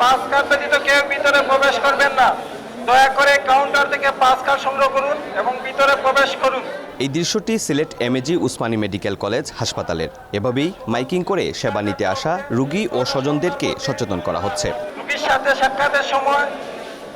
Pass card ব্যতীত কেউ ভিতরে প্রবেশ করবেন না। দয়া করে কাউন্টার থেকে পাস কার্ড সংগ্রহ করুন এবং ভিতরে প্রবেশ করুন। এই দৃশ্যটি Sylhet MAG Osmani medical college হাসপাতালের। এভাবেই মাইকিং করে সেবা নিতে আসা রুগী ও স্বজনদেরকে সচেতন করা হচ্ছে। রুগীর সাথে সাক্ষাতের সময়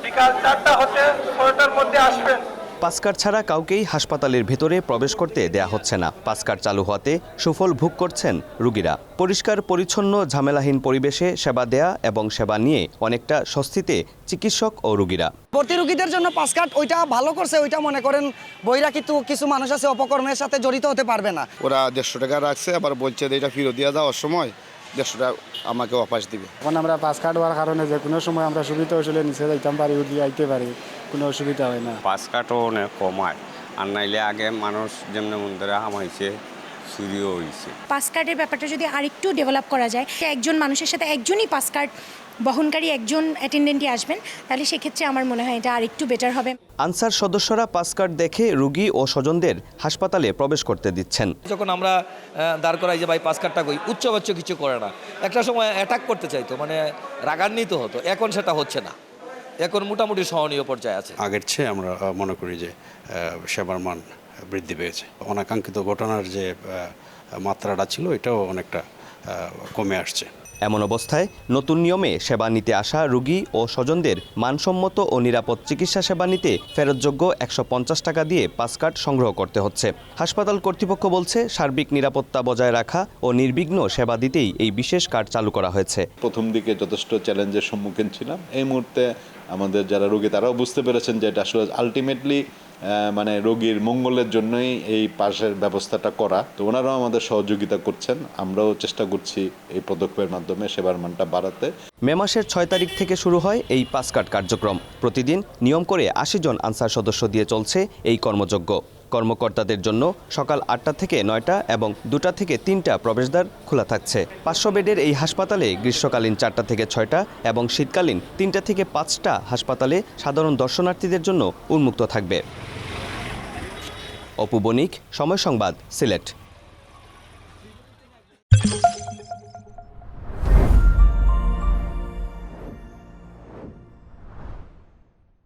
বিকাল চারটা হতে ছয়টার মধ্যে আসবেন। পাসকার্ড ছাড়া কাউকেই হাসপাতালের ভেতরে প্রবেশ করতে দেয়া হচ্ছে না। পাসকার্ড চালু হওয়াতে সুফল ভোগ করছেন রুগীরা। পরিষ্কার পরিচ্ছন্ন ঝামেলাহীন পরিবেশে সেবা দেয়া এবং সেবা নিয়ে অনেকটা স্বস্তিতে চিকিৎসক ও রুগীরা। ভর্তি রুগীদের জন্য পাস কার্ড ওইটা ভালো করছে ওইটা মনে করেন বইরা কিন্তু কিছু মানুষ আছে অপকর্মের সাথে জড়িত হতে পারবে না। ওরা দেড়শো টাকা রাখছে আবার বলছে যে এটা ফেরত দিয়ে যাওয়ার সময় দেড়শো টাকা আমাকে অপাস দিবে। এখন আমরা পাস কার্ড হওয়ার কারণে যে কোনো সময় আমরা সুবিধা হয়েছিল নিচে যাইতাম পারি উঠি আইতে পারি। কোনো অসুবিধা হয় না। পাস কাটও অনেক কমায় আর নাইলে আগে মানুষ যেমন মন্দিরে হামাইছে চুরিও হয়েছে পাস কার্ডের ব্যাপারটা যদি আরেকটু ডেভেলপ করা যায় একজন মানুষের সাথে একজনই পাস কার্ড বহনকারী একজন অ্যাটেন্ডেন্টই আসবেন তাহলে সেক্ষেত্রে আমার মনে হয় এটা আরেকটু বেটার হবে। আনসার সদস্যরা পাসকার্ড দেখে রোগী ও স্বজনদের হাসপাতালে প্রবেশ করতে দিচ্ছেন। যখন আমরা দাঁড় করাই যে ভাই পাস কার্ডটা কই? উচ্চবাচ্য কিছু করে না। একটা সময় অ্যাটাক করতে চাইতো মানে রাগান্বিত হতো। এখন সেটা হচ্ছে না। এখন মোটামুটি সহনীয় পর্যায়ে আছে। আগের চেয়ে আমরা মনে করি যে সেবার মান বৃদ্ধি পেয়েছে। অনাকাঙ্ক্ষিত ঘটনার যে মাত্রাটা ছিল, এটাও অনেকটা কমে আসছে। এমন অবস্থায় নতুন নিয়মে সেবা নিতে আসা রোগী ও স্বজনদের মানসম্মত ও নিরাপদ চিকিৎসা সেবা নিতে ফেরতযোগ্য একশো পঞ্চাশ টাকা দিয়ে পাস কার্ড সংগ্রহ করতে হচ্ছে। হাসপাতাল কর্তৃপক্ষ বলছে, সার্বিক নিরাপত্তা বজায় রাখা ও নির্বিঘ্ন সেবা দিতেই এই বিশেষ কার্ড চালু করা হয়েছে। প্রথম দিকে যথেষ্ট চ্যালেঞ্জের সম্মুখীন ছিলাম। এই মুহূর্তে আমাদের যারা রোগী, তারাও বুঝতে পেরেছেন যে এটা আসলে আলটিমেটলি মানে রোগীর মঙ্গলের জন্যই এই পাশের ব্যবস্থাটা করা। তো ওনারাও আমাদের সহযোগিতা করছেন। আমরাও চেষ্টা করছি এই পদক্ষেপের মাধ্যমে সেবার মানটা বাড়াতে। মে মাসের ছয় তারিখ থেকে শুরু হয় এই পাস কার্ড কার্যক্রম। প্রতিদিন নিয়ম করে আশি জন আনসার সদস্য দিয়ে চলছে এই কর্মযজ্ঞ। কর্মকর্তাদের জন্য সকাল আটটা থেকে নয়টা এবং দুটা থেকে তিনটা প্রবেশদ্বার খোলা থাকছে। পাঁচশো বেডের এই হাসপাতালে গ্রীষ্মকালীন চারটা থেকে ছয়টা এবং শীতকালীন তিনটা থেকে পাঁচটা হাসপাতালে সাধারণ দর্শনার্থীদের জন্য উন্মুক্ত থাকবে। অপু বণিক সময় সংবাদ সিলেট।